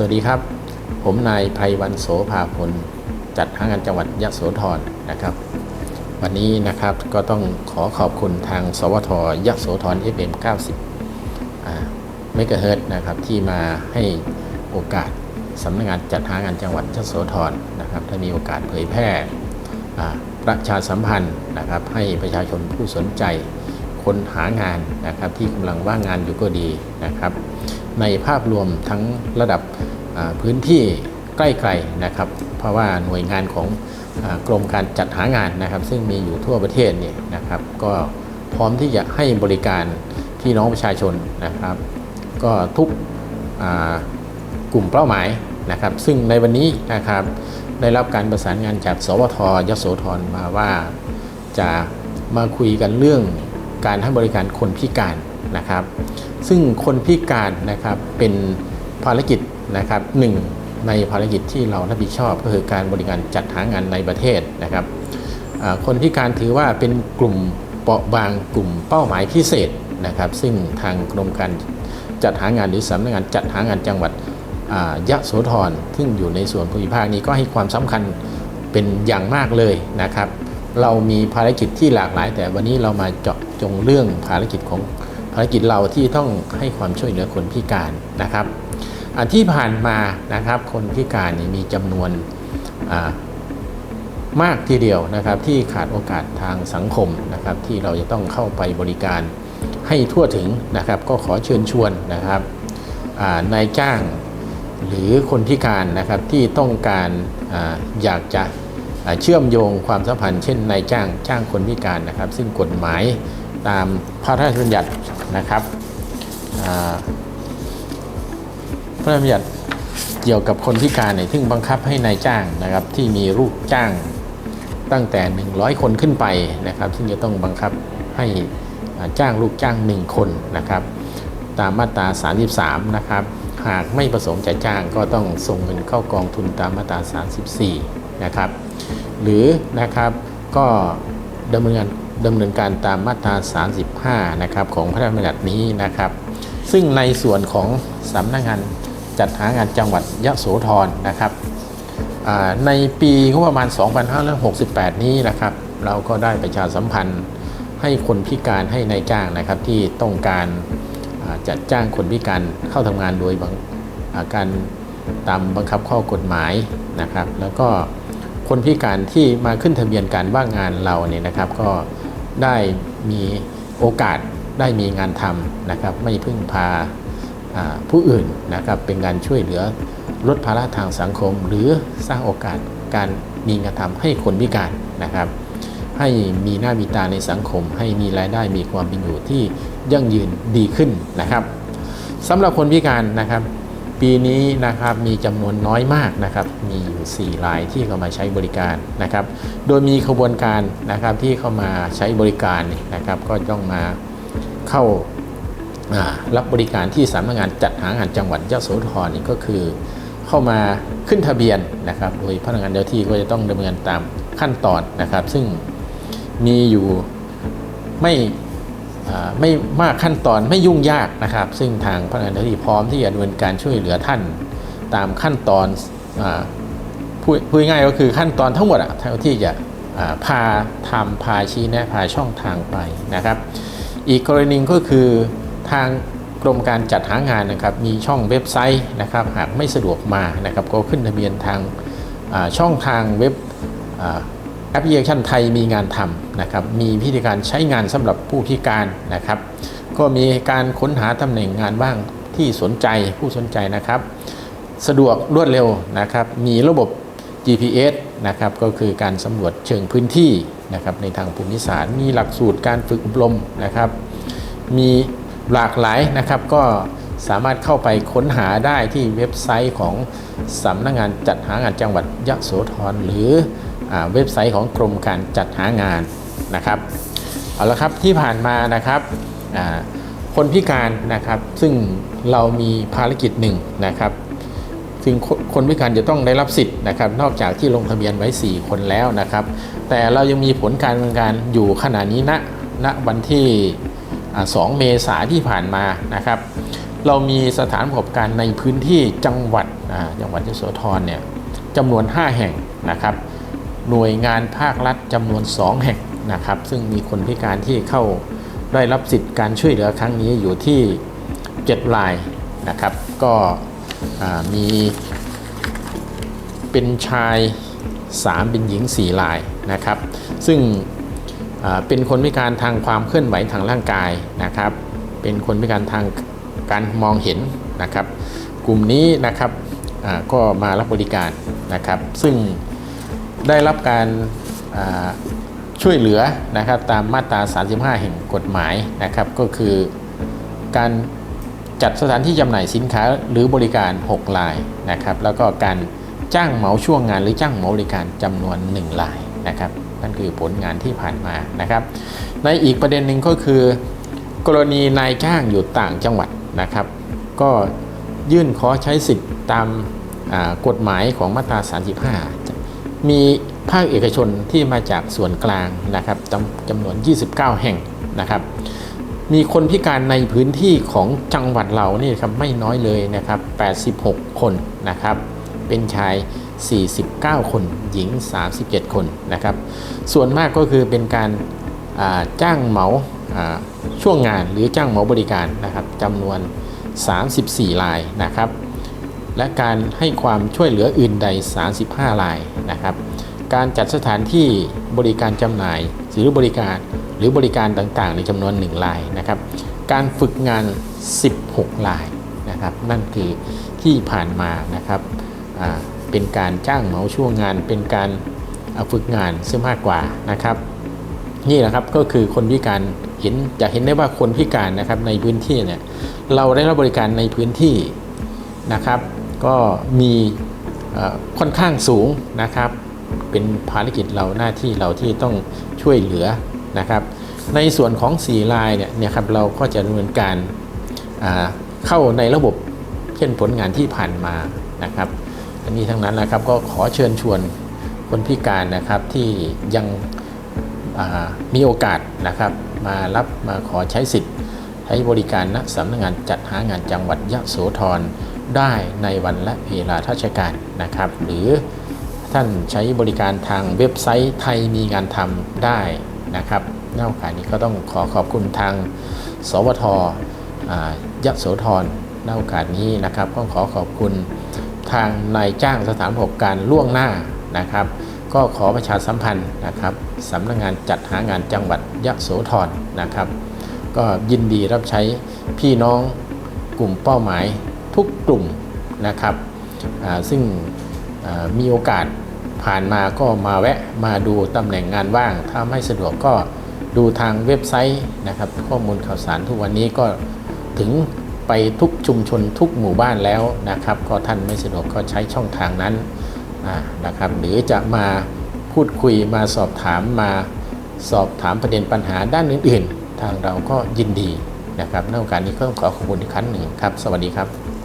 สวัสดีครับ ผมนายไพวันโสภาพลจัดหางานจังหวัดยะโสธรนะครับ วันนี้นะครับก็ต้องขอขอบคุณทาง สวทยะโสธร FM 90อ่าเมกะเฮิร์นะครับที่มาให้โอกาสสำนักงานจัดหางานจังหวัดยะโสธรนะครับถ้ามีโอกาสเผยแพร่ประชาสัมพันธ์นะครับให้ประชาชนผู้สนใจคนหางานนะครับที่กำลังว่างงานอยู่ก็ดีนะครับในภาพรวมทั้งระดับ พื้นที่ใกล้ๆนะครับ เพราะว่าหน่วยงานของอกรมการจัดหางานนะครับ ซึ่งมีอยู่ทั่วประเทศเนี่ยนะครับก็พร้อมที่จะให้บริการพี่น้องประชาชนนะครับ ก็ทุกกลุ่มเป้าหมายนะครับ ซึ่งในวันนี้นะครับได้รับการประสานงานจากสวทยโสธรมาว่าจะมาคุยกันเรื่องการให้บริการคนพิการนะครับ ซึ่งคนพิการนะครับเป็นภารกิจ นะครับหนึ่งในภารกิจที่เรารับผิดชอบก็คือการบริการจัดหางานในประเทศนะครับคนพิการถือว่าเป็นกลุ่มเปราะบางกลุ่มเป้าหมายพิเศษนะครับ ซึ่งทางกรมการจัดหางานหรือสำนักงานจัดหางานจังหวัดยะโสธรซึ่งอยู่ในส่วนภูมิภาคนี้ก็ให้ความสำคัญเป็นอย่างมากเลยนะครับ เรามีภารกิจที่หลากหลาย แต่วันนี้เรามาเจาะจงเรื่องภารกิจของภารกิจเราที่ต้องให้ความช่วยเหลือคนพิการนะครับ ที่ผ่านมานะครับคนพิการนี่มีจำนวนมากทีเดียวนะครับ ที่ขาดโอกาสทางสังคมนะครับ ที่เราจะต้องเข้าไปบริการให้ทั่วถึงนะครับ ก็ขอเชิญชวนนะครับนายจ้างหรือคนพิการนะครับที่ต้องการออยากจะเชื่อมโยงความสัมพันธ์เช่นนายจ้างจ้างคนพิการนะครับ ซึ่งกฎหมายตามพระราชบัญญัตินะครับ ระราชบัญญัติเกี่ยวกับคนพิการเนี่ยซึ่งบังคับให้นายจ้างนะครับที่มีลูกจ้างตั้งแต่ 100 คนขึ้นไปนะครับซึ่งจะต้องบังคับให้จ้างลูกจ้าง 1 คนนะครับ ตามมาตรา 33 นะครับ หากไม่ประสงค์จะจ้างก็ต้องส่งเงินเข้ากองทุนตามมาตรา 34 นะครับ หรือนะครับก็ดำเนินดำเนินการตามมาตรา 35 นะครับของพระราชบัญญัตินี้นะครับ ซึ่งในส่วนของสำนักงาน จัดหางานจังหวัดยะโสธรนะครับในปีงบประมาณ 2568 นี้นะครับ เราก็ได้ประชาสัมพันธ์ให้คนพิการให้ในายจ้างนะครับที่ต้องการจัดจ้างคนพิการเข้าทำงานโดยาการตามบังคับข้อกฎหมายนะครับ แล้วก็คนพิการที่มาขึ้นทะเบียนการว่างงานเราเนี่ยนะครับก็ได้มีโอกาสได้มีงานทำนะครับ ไม่พึ่งพา ผู้อื่นนะครับเป็นการช่วยเหลือลดภาระทางสังคม หรือสร้างโอกาสการมีงานทำให้คนพิการนะครับ ให้มีหน้ามีตาในสังคม ให้มีรายได้มีความเป็นอยู่ที่ยั่งยืนดีขึ้นนะครับสำหรับคนพิการนะครับ ปีนี้นะครับมีจำนวนน้อยมากนะครับ มีอยู่ 4 รายที่เข้ามาใช้บริการนะครับ โดยมีขบวนการนะครับที่เข้ามาใช้บริการนะครับ ก็ต้องมาเข้า รับบริการที่สำนักงานจัดหางานจังหวัดยะโสธรนี่ก็คือ เข้ามาขึ้นทะเบียนนะครับ โดยพนักงานเจ้าที่ก็จะต้องดำเนินตามขั้นตอนนะครับ ซึ่งมีอยู่ไม่ไม่มากขั้นตอนไม่ยุ่งยากนะครับ ซึ่งทางพนักงานเจ้าที่พร้อมที่จะดำเนินการช่วยเหลือท่านตามขั้นตอนอพูดง่ายก็คือขั้นตอนทั้งหมดอะเท่าที่จะพาทำพาชี้แนะพาช่องทางไปนะครับ อีกกรณีก็คือ ทางกรมการจัดหางานนะครับมีช่องเว็บไซต์นะครับหากไม่สะดวกมานะครับก็ขึ้นทะเบียนทางาช่องทางเว็บแอปพลิเคชันไทยมีงานทำนะครับมีพิธีการใช้งานสำหรับผู้พิการนะครับ ก็มีการค้นหาตำแหน่งงานบ้างที่สนใจผู้สนใจนะครับ สะดวกรวดเร็วนะครับ มีระบบ GPS นะครับก็คือการสำรวจเชิงพื้นที่นะครับในทางภูมิศาสตร์ มีหลักสูตรการฝึกอบรมนะครับ มี หลากหลายนะครับก็สามารถเข้าไปค้นหาได้ที่เว็บไซต์ของสำนักงานจัดหางานจังหวัดยะโสธรหรืออเว็บไซต์ของกรมการจัดหางานนะครับเอาละครับที่ผ่านมานะครับคนพิการนะครับซึ่งเรามีภารกิจหนึ่งนะครับซึ่งคนคนพิการจะต้องได้รับสิทธิ์นะครับนอกจากที่ลงทะเบียนไว้ 4 คนแล้วนะครับ แต่เรายังมีผลการดำเนินการอยู่ขณะนี้ณณวันที่ 2 เมษาที่ผ่านมานะครับ เรามีสถานประกอบการในพื้นที่จังหวัดจังหวัดยโสธรเนี่ยจำนวน 5 แห่งนะครับ หน่วยงานภาครัฐจำนวน 2 แห่งนะครับ ซึ่งมีคนพิการที่เข้าได้รับสิทธิ์การช่วยเหลือครั้งนี้อยู่ที่ 7 รายนะครับ ก็มีเป็นชาย 3 เป็นหญิง 4 รายนะครับ ซึ่ง เป็นคนพิการทางความเคลื่อนไหวทางร่างกายนะครับ เป็นคนพิการทางการมองเห็นนะครับ กลุ่มนี้นะครับก็มารับบริการนะครับ ซึ่งได้รับการช่วยเหลือนะครับตามมาตรา 35 แห่งกฎหมายนะครับ ก็คือการจัดสถานที่จำหน่ายสินค้าหรือบริการ6รายนะครับ แล้วก็การจ้างเหมาช่วงงานหรือจ้างเหมาบริการจำนวน1รายนะครับ นั่นคือผลงานที่ผ่านมานะครับ ในอีกประเด็นหนึ่งก็คือ กรณีนายจ้างอยู่ต่างจังหวัดนะครับ ก็ยื่นขอใช้สิทธิ์ตามกฎหมายของมาตรา 35 มีภาคเอกชนที่มาจากส่วนกลางนะครับจำจำนวน 29 แห่งนะครับ มีคนพิการในพื้นที่ของจังหวัดเรานี่ครับไม่น้อยเลยนะครับ 86 คนนะครับ เป็นชาย 49 คนหญิง 37 คนนะครับ ส่วนมากก็คือเป็นการาจ้างเหมาาช่วงงานหรือจ้างเหมาบริการนะครับจำนวน 34รายนะครับ และการให้ความช่วยเหลืออื่นใด 35รายนะครับ การจัดสถานที่บริการจำหน่ายหรือบริการหรือบริการต่างๆ ในจำนวน1รายนะครับ การฝึกงาน 16รายนะครับ นั่นคือที่ผ่านมานะครับ เป็นการจ้างเหมาช่วงงาน เป็นการฝึกงานซึ่งมากกว่านะครับ นี่แหละครับก็คือคนพิการเห็นจะเห็นได้ว่าคนพิการนะครับในพื้นที่เนี่ยเราได้รับบริการในพื้นที่นะครับ ก็มีค่อนข้างสูงนะครับ เป็นภารกิจเราหน้าที่เราที่ต้องช่วยเหลือนะครับ ในส่วนของสีลายเนี่ยเนี่ยครับเราก็จะดำเนินการเข้าในระบบเช่นผลงานที่ผ่านมานะครับ อันนี้ทั้งนั้นนะครับก็ขอเชิญชวนคนพิการนะครับที่ยังมีโอกาสนะครับ มารับมาขอใช้สิทธิ์ใช้บริการณสำนักงานจัดหางานจังหวัดยะโสธรได้ในวันและเวลาราชการนะครับ หรือท่านใช้บริการทางเว็บไซต์ไทยมีงานทำได้นะครับนโอกาสนี้ก็ต้องขอขอบคุณทาง สวทยะโสธรนโอกาสนี้นะครับก็ขอขอบคุณ ทางนายจ้างสถานประกอบการล่วงหน้านะครับ ก็ขอประชาสัมพันธ์นะครับสำนักงานจัดหางานจังหวัดยะโสธรนะครับ ก็ยินดีรับใช้พี่น้องกลุ่มเป้าหมายทุกกลุ่มนะครับซึ่งมีโอกาสผ่านมาก็มาแวะมาดูตำแหน่งงานว่าง ถ้าไม่สะดวกก็ดูทางเว็บไซต์นะครับ ข้อมูลข่าวสารทุกวันนี้ก็ถึง ไปทุกชุมชนทุกหมู่บ้านแล้วนะครับ ก็ท่านไม่สะดวกก็ใช้ช่องทางนั้นนะครับ หรือจะมาพูดคุยมาสอบถามมาสอบถามประเด็นปัญหาด้านอื่น ๆ ทางเราก็ยินดีนะครับในโอกาสนี้ก็ขอขอบคุณอีกครั้งหนึ่งครับ สวัสดีครับ